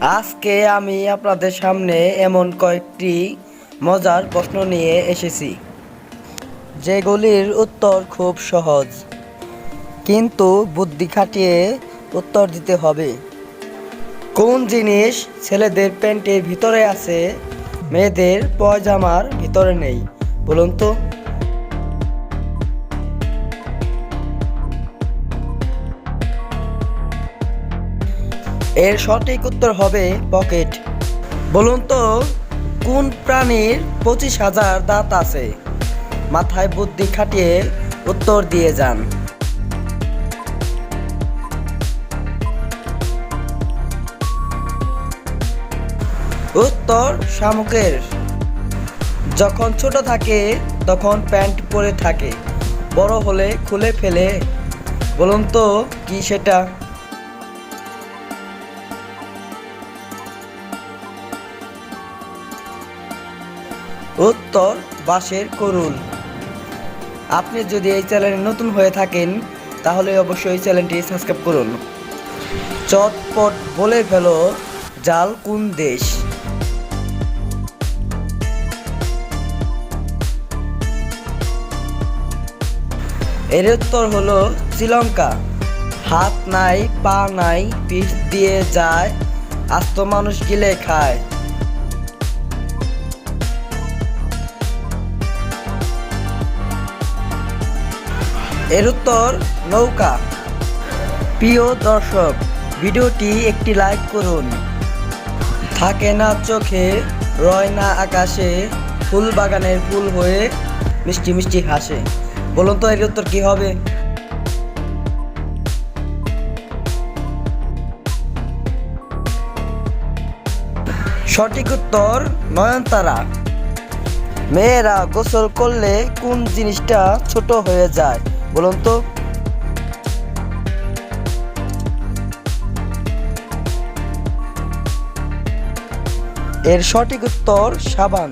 আজকে আমি আপনাদের সামনে এমন কয়েকটি মজার প্রশ্ন নিয়ে এসেছি, যেগুলির উত্তর খুব সহজ। কিন্তু বুদ্ধি খাটিয়ে উত্তর দিতে হবে। কোন জিনিস ছেলেদের প্যান্টের ভিতরে আছে, মেয়েদের পয়জামার ভিতরে নেই? বলুন তো। এর সঠিক উত্তর হবে পকেট। বলুন তো, কোন প্রাণীর পঁচিশ হাজার দাঁত আছে? মাথায় বুদ্ধি খাটিয়ে উত্তর দিয়ে যান। উত্তর শামুকের। যখন ছোট থাকে, তখন প্যান্ট পরে থাকে, বড় হলে খুলে ফেলে। বলুন তো, কি সেটা? উত্তর বাঁশের করুন আপনি যদি এই চ্যানেলে নতুন হয়ে থাকেন, তাহলে অবশ্যই চ্যানেলটি সাবস্ক্রাইব করুন। চটপট বলে ফেলো, জাল কোন দেশ? এর উত্তর হলো শ্রীলঙ্কা। হাত নাই, পা নাই, পিঠ দিয়ে যায়, আস্ত মানুষ গিলে খায়। এর উত্তর, নৌকা। প্রিয় দর্শক, ভিডিওটি একটি লাইক করুন। থাকে না চোখে, রয় না আকাশে ফুল বাগানের ফুল হয়ে মিষ্টি মিষ্টি হাসে। বলুন তো এর উত্তর কি হবে? সঠিক উত্তর, নয়নতারা। মেয়েরা গোসল করলে কোন জিনিসটা ছোট হয়ে যায়? বলুন তো। এর সঠিক উত্তর সাবান।